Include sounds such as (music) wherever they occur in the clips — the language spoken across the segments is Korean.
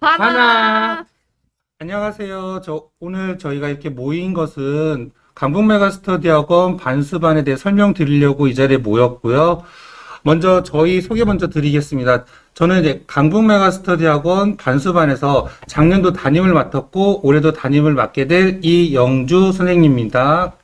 하나. 하나. 안녕하세요. 저 오늘 저희가 이렇게 모인 것은 강북 메가 스터디학원 반수반에 대해 설명드리려고 이 자리에 모였고요. 먼저 저희 소개 먼저 드리겠습니다. 저는 이제 강북 메가 스터디학원 반수반에서 작년도 담임을 맡았고 올해도 담임을 맡게 될 이영주 선생님입니다.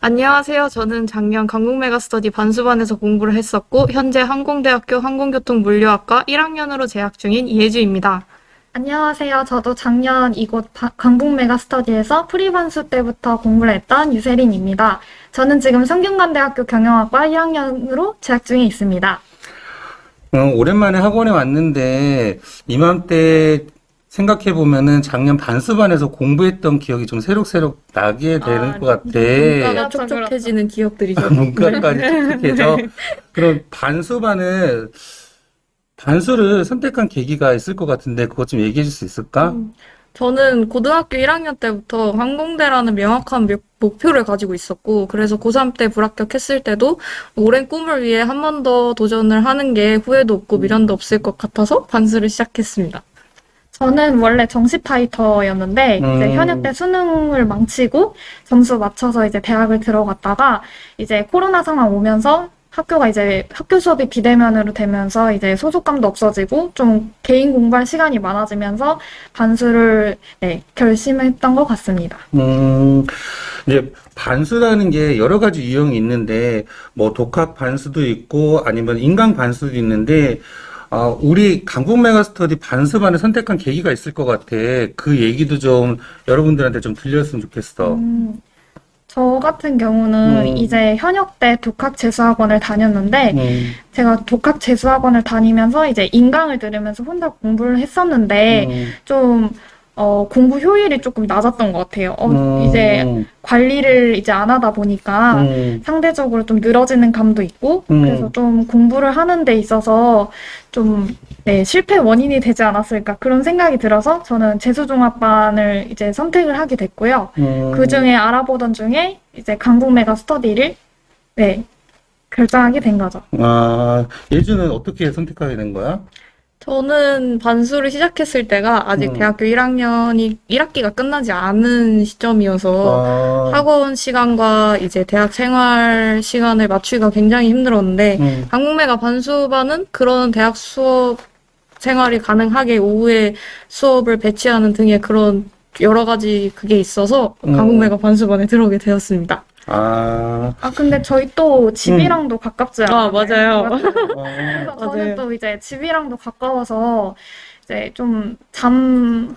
안녕하세요. 저는 작년 강북 메가스터디 반수반에서 공부를 했었고 현재 항공대학교 항공교통물류학과 1학년으로 재학 중인 이혜주입니다. 안녕하세요. 저도 작년 이곳 바- 강북 메가스터디에서 프리반수 때부터 공부를 했던 유세린입니다. 저는 지금 성균관대학교 경영학과 1학년으로 재학 중에 있습니다. 어, 오랜만에 학원에 왔는데 이맘때 생각해 보면은 작년 반수반에서 공부했던 기억이 좀 새록새록 나게 되는 아, 것 같아. 문과가 그렇죠, 촉촉해지는 기억들이죠. (laughs) 문과까지 촉촉해져. (laughs) 그럼 반수반을 반수를 선택한 계기가 있을 것 같은데 그것 좀 얘기해 줄 수 있을까? 저는 고등학교 1학년 때부터 항공대라는 명확한 목- 목표를 가지고 있었고, 그래서 고3 때 불합격했을 때도 오랜 꿈을 위해 한 번 더 도전을 하는 게 후회도 없고 미련도 없을 것 같아서 반수를 시작했습니다. 저는 원래 정시 파이터였는데 음. 이제 현역 때 수능을 망치고 점수 맞춰서 이제 대학을 들어갔다가 이제 코로나 상황 오면서 학교가 이제 학교 수업이 비대면으로 되면서 이제 소속감도 없어지고 좀 개인 공부할 시간이 많아지면서 반수를 네, 결심했던 것 같습니다. 음, 이제 반수라는 게 여러 가지 유형이 있는데 뭐 독학 반수도 있고 아니면 인강 반수도 있는데 아, 우리 강북 메가스터디 반수반을 선택한 계기가 있을 것 같아. 그 얘기도 좀 여러분들한테 좀 들렸으면 좋겠어. 음, 저 같은 경우는 음. 이제 현역 때 독학 재수학원을 다녔는데 음, 제가 독학 재수학원을 다니면서 이제 인강을 들으면서 혼자 공부를 했었는데 음, 좀 어, 공부 효율이 조금 낮았던 것 같아요. 어, 음, 이제 관리를 이제 안 하다 보니까 음, 상대적으로 좀 늘어지는 감도 있고 음. 그래서 좀 공부를 하는 데 있어서 좀 네, 실패 원인이 되지 않았을까 그런 생각이 들어서 저는 재수종합반을 이제 선택을 하게 됐고요. 음. 그 중에 알아보던 중에 이제 강북 메가 스터디를 네, 결정하게 된 거죠. 아, 예주는 어떻게 선택하게 된 거야? 저는 반수를 시작했을 때가 아직 음. 대학교 1학년이 1학기가 끝나지 않은 시점이어서 아, 학원 시간과 이제 대학 생활 시간을 맞추기가 굉장히 힘들었는데 음, 한국매가 반수반은 그런 대학 수업 생활이 가능하게 오후에 수업을 배치하는 등의 그런 여러 가지 그게 있어서 음. 한국매가 반수반에 들어오게 되었습니다. 아, 아 근데 저희 또 집이랑도 가깝지 않아요? 아, 맞아요. 그래서 어, 저는 맞아요. 또 이제 집이랑도 가까워서 이제 좀 잠,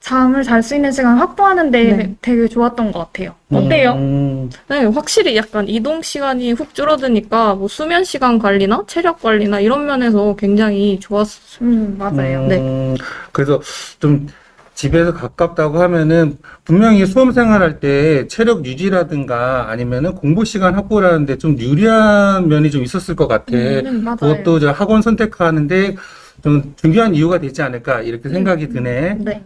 잠을 잘 수 있는 시간 확보하는데 네. 되게 좋았던 것 같아요. 어때요? 음, 네, 확실히 약간 이동 시간이 훅 줄어드니까 뭐 수면 시간 관리나 체력 관리나 이런 면에서 굉장히 좋았어요. 음, 맞아요. 음, 그래서 좀 집에서 가깝다고 하면은 분명히 수험 생활할 때 체력 유지라든가 아니면은 공부 시간 확보라는데 좀 유리한 면이 좀 있었을 것 같아. 음, 맞아요. 그것도 저 학원 선택하는데 좀 중요한 이유가 되지 않을까 이렇게 생각이 음, 드네. 네.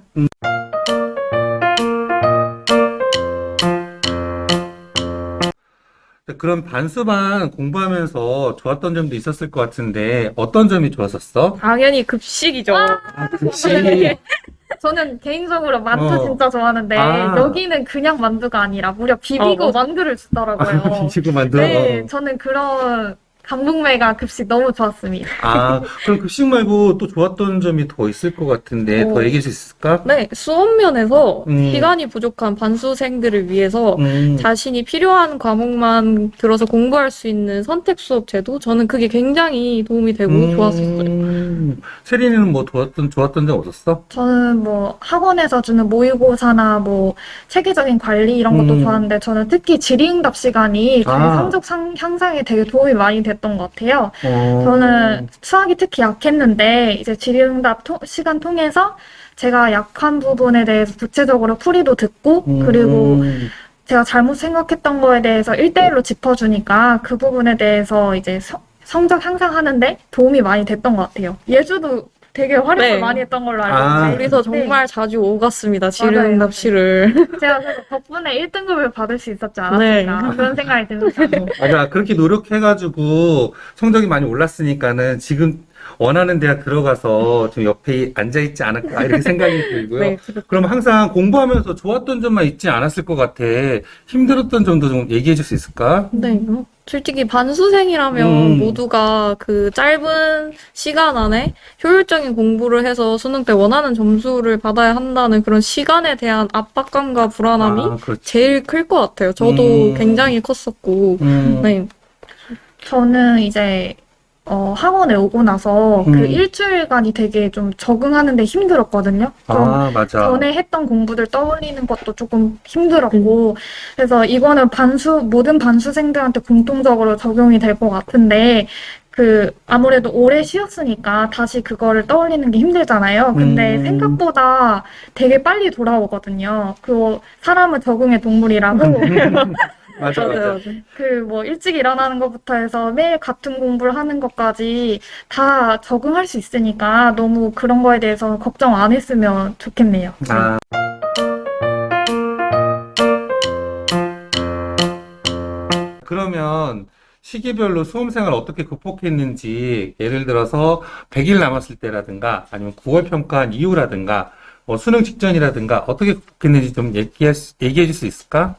그럼 반수반 공부하면서 좋았던 점도 있었을 것 같은데 어떤 점이 좋았었어? 당연히 급식이죠. 아, 급식. (laughs) 저는 개인적으로 만두 어. 진짜 좋아하는데 아. 여기는 그냥 만두가 아니라 무려 비비고 어, 맞아. 만두를 주더라고요. 아, 빈치고 만두. 네, 저는 그런 강북매가 급식 너무 좋았습니다. 아, 그럼 급식 말고 또 좋았던 점이 더 있을 것 같은데 어. 더 얘기할 수 있을까? 네, 수업 면에서 음. 시간이 부족한 반수생들을 위해서 음, 자신이 필요한 과목만 들어서 공부할 수 있는 선택 수업 제도 저는 그게 굉장히 도움이 되고 음, 좋았었어요. 세린이는 뭐 좋았던 좋았던 점 없었어? 저는 뭐 학원에서 주는 모의고사나 뭐 체계적인 관리 이런 것도 음. 좋았는데 저는 특히 질의응답 시간이 저희 아. 성적 상, 향상에 되게 도움이 많이 됐던 것 같아요. 어, 저는 수학이 특히 약했는데 이제 질의응답 토- 시간 통해서 제가 약한 부분에 대해서 구체적으로 풀이도 듣고 음, 그리고 제가 잘못 생각했던 거에 대해서 1대1로 짚어주니까 그 부분에 대해서 이제 서- 성적 향상하는데 도움이 많이 됐던 것 같아요. 예주도 되게 활용을 네. 많이 했던 걸로 알고 아. 있어요. 우리서 정말 자주 오갔습니다. 맞아요. 질의응답실을. 제가 그래서 덕분에 1등급을 받을 수 있었지 않았을까 네. 그런 생각이 듭니다. 맞아. 그렇게 노력해가지고 성적이 많이 올랐으니까는 지금 원하는 대학 들어가서 좀 옆에 앉아있지 않을까 이렇게 생각이 들고요. (laughs) 네, 그럼 항상 공부하면서 좋았던 점만 있지 않았을 것 같아. 힘들었던 점도 좀 얘기해 줄 수 있을까? 네, 뭐, 솔직히 반수생이라면 음. 모두가 그 짧은 시간 안에 효율적인 공부를 해서 수능 때 원하는 점수를 받아야 한다는 그런 시간에 대한 압박감과 불안함이 아. 제일 클 것 같아요. 저도 음. 굉장히 컸었고, 음, 네, 저는 이제 어, 학원에 오고 나서 음. 그 일주일간이 되게 좀 적응하는 데 힘들었거든요. 좀 아, 맞아. 전에 했던 공부들 떠올리는 것도 조금 힘들었고, 그래서 이거는 반수, 모든 반수생들한테 공통적으로 적용이 될 것 같은데, 그, 아무래도 오래 쉬었으니까 다시 그거를 떠올리는 게 힘들잖아요. 근데 음. 생각보다 되게 빨리 돌아오거든요. 그, 사람은 적응의 동물이라고. (laughs) 맞아, 맞아. 맞아요. 그 뭐 일찍 일어나는 것부터 해서 매일 같은 공부를 하는 것까지 다 적응할 수 있으니까 너무 그런 거에 대해서 걱정 안 했으면 좋겠네요. 아. 그러면 시기별로 수험생활 어떻게 극복했는지 예를 들어서 100일 남았을 때라든가 아니면 9월 평가한 이후라든가 뭐 수능 직전이라든가 어떻게 극복했는지 좀 얘기할 수- 얘기해 줄 수 있을까?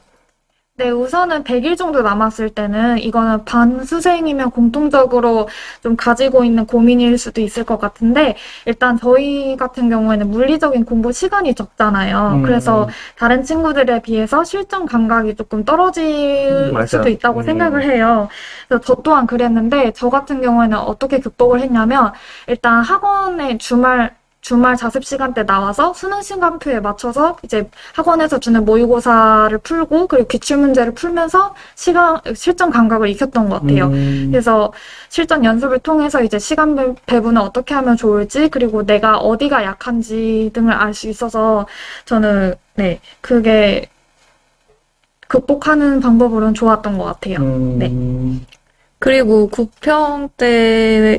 네, 우선은 100일 정도 남았을 때는 이거는 반수생이면 공통적으로 좀 가지고 있는 고민일 수도 있을 것 같은데 일단 저희 같은 경우에는 물리적인 공부 시간이 적잖아요. 음. 그래서 다른 친구들에 비해서 실전 감각이 조금 떨어질 음. 수도 있다고 음. 생각을 해요. 그래서 저 또한 그랬는데 저 같은 경우에는 어떻게 극복을 했냐면 일단 학원에 주말 주말 자습 시간 때 나와서 수능 시간표에 맞춰서 이제 학원에서 주는 모의고사를 풀고 그리고 기출 문제를 풀면서 시간 실전 감각을 익혔던 것 같아요. 음, 그래서 실전 연습을 통해서 이제 시간 배- 배분을 어떻게 하면 좋을지 그리고 내가 어디가 약한지 등을 알 수 있어서 저는 네 그게 극복하는 방법으로는 좋았던 것 같아요. 음, 네. 그리고 9평 때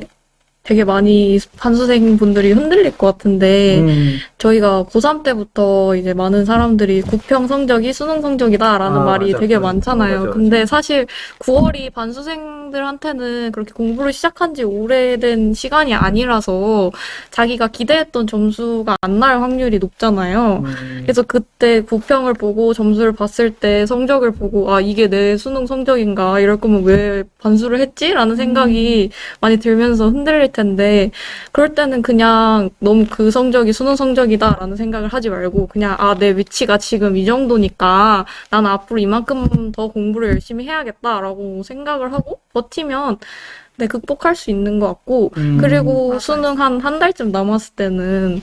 되게 많이 반수생 분들이 흔들릴 것 같은데, 음, 저희가 고3 때부터 이제 많은 사람들이 9평 성적이 수능 성적이다라는 아, 말이 맞아. 되게 그런- 많잖아요. 맞아, 맞아. 근데 사실 9월이 반수생들한테는 그렇게 공부를 시작한 지 오래된 시간이 아니라서 자기가 기대했던 점수가 안 날 확률이 높잖아요. 음, 그래서 그때 9평을 보고 점수를 봤을 때 성적을 보고 아 이게 내 수능 성적인가 이럴 거면 왜 반수를 했지? 라는 생각이 많이 들면서 흔들릴 텐데 그럴 때는 그냥 너무 그 성적이 수능 성적이 다라는 생각을 하지 말고 그냥 아 내 위치가 지금 이 정도니까 나는 앞으로 이만큼 더 공부를 열심히 해야겠다라고 생각을 하고 버티면 네 극복할 수 있는 것 같고 음, 그리고 맞아요. 수능 한 한 달쯤 남았을 때는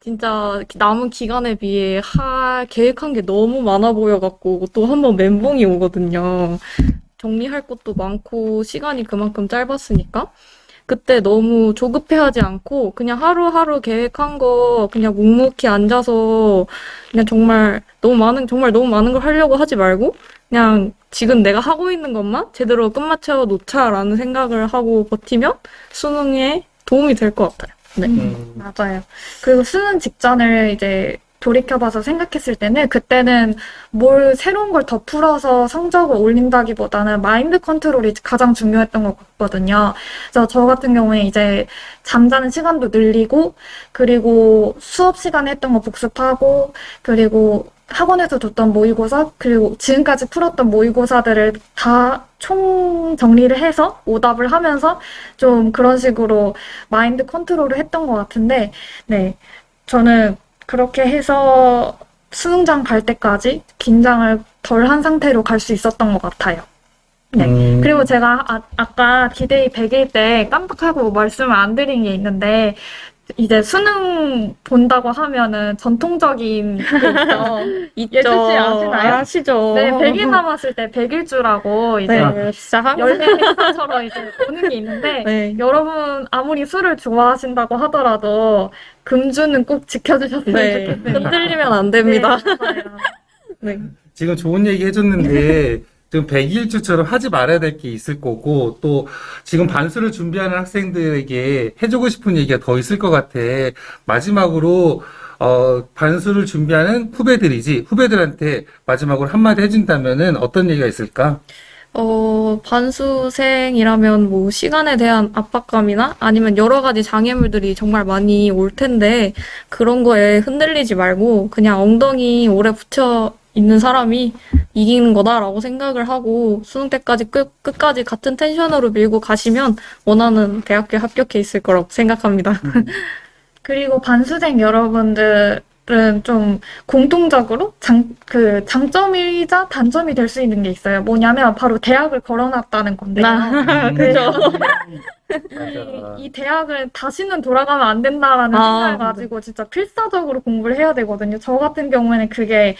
진짜 남은 기간에 비해 할 계획한 게 너무 많아 보여갖고 또 한 번 멘붕이 오거든요. 정리할 것도 많고 시간이 그만큼 짧았으니까 그때 너무 조급해하지 않고 그냥 하루하루 계획한 거 그냥 묵묵히 앉아서 그냥 정말 너무 많은 정말 너무 많은 걸 하려고 하지 말고 그냥 지금 내가 하고 있는 것만 제대로 끝마쳐 놓자라는 생각을 하고 버티면 수능에 도움이 될 것 같아요. 네. 음, 맞아요. 그리고 수능 직전을 이제 돌이켜봐서 생각했을 때는 그때는 뭘 새로운 걸 더 풀어서 성적을 올린다기보다는 마인드 컨트롤이 가장 중요했던 것 같거든요. 그래서 저 같은 경우에 이제 잠자는 시간도 늘리고 그리고 수업 시간에 했던 거 복습하고 그리고 학원에서 줬던 모의고사 그리고 지금까지 풀었던 모의고사들을 다 총 정리를 해서 오답을 하면서 좀 그런 식으로 마인드 컨트롤을 했던 것 같은데, 네. 저는 그렇게 해서 수능장 갈 때까지 긴장을 덜 한 상태로 갈 수 있었던 것 같아요. 네. 음, 그리고 제가 아, 아까 디데이 100일 때 깜빡하고 말씀을 안 드린 게 있는데, 이제 수능 본다고 하면은 전통적인 게 있죠. (laughs) 있죠. 예주 씨 아시나요? 아시죠. 네, 100일 남았을 때 100일주라고 이제 네, 진짜 항상 열매 행사처럼 이제 보는 게 있는데, (laughs) 네. 여러분 아무리 술을 좋아하신다고 하더라도 금주는 꼭 지켜주셨으면 네, 좋겠습니다. 흔들리면 안 됩니다. 네, 맞아요. (laughs) 네. 지금 좋은 얘기 해줬는데, 지금 100일주처럼 하지 말아야 될 게 있을 거고, 또 지금 반수를 준비하는 학생들에게 해주고 싶은 얘기가 더 있을 것 같아. 마지막으로, 어, 반수를 준비하는 후배들이지, 후배들한테 마지막으로 한마디 해준다면은 어떤 얘기가 있을까? 어, 반수생이라면 뭐 시간에 대한 압박감이나 아니면 여러 가지 장애물들이 정말 많이 올 텐데 그런 거에 흔들리지 말고 그냥 엉덩이 오래 붙여 있는 사람이 이기는 거다라고 생각을 하고 수능 때까지 끝, 끝까지 같은 텐션으로 밀고 가시면 원하는 대학교에 합격해 있을 거라고 생각합니다. (laughs) 그리고 반수생 여러분들은 좀 공통적으로 장, 그 장점이자 단점이 될 수 있는 게 있어요. 뭐냐면 바로 대학을 걸어놨다는 건데요. 나, (laughs) 그죠? 맞아. 이, 이 대학을 다시는 돌아가면 안 된다라는 아, 생각을 가지고 진짜 필사적으로 공부를 해야 되거든요. 저 같은 경우에는 그게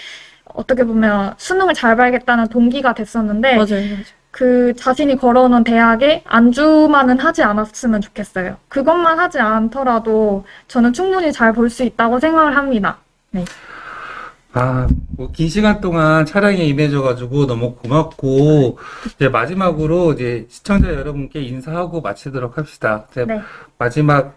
어떻게 보면 수능을 잘 봐야겠다는 동기가 됐었는데 맞아요, 맞아요. 그 자신이 걸어놓은 대학에 안주만은 하지 않았으면 좋겠어요. 그것만 하지 않더라도 저는 충분히 잘 볼 수 있다고 생각을 합니다. 아, 뭐, 긴 시간 동안 촬영에 임해줘가지고 너무 고맙고, 이제 마지막으로 이제 시청자 여러분께 인사하고 마치도록 합시다. 이제 네. 마지막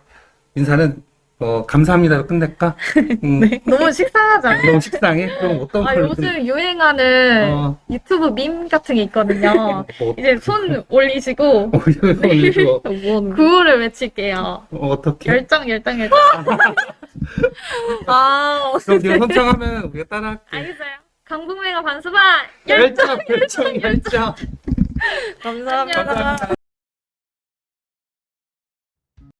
인사는, 어, 감사합니다로 끝낼까? (laughs) 음, 너무 식상하지 않아요? 너무 식상해? 그럼 어떤 아, 걸로 요즘 끝내? 유행하는 어, 유튜브 밈 같은 게 있거든요. (laughs) 뭐, 이제 손 올리시고 어, 이거 올리고, 뭐, 구호를 외칠게요. 어, 어떻게? 열정, 열정, 열정. (laughs) 아, 그럼 네가 선창하면 우리가 따라할게. 알겠어요. 강북매가 반수반 열정, 열정, 열정. 감사합니다. 감사합니다.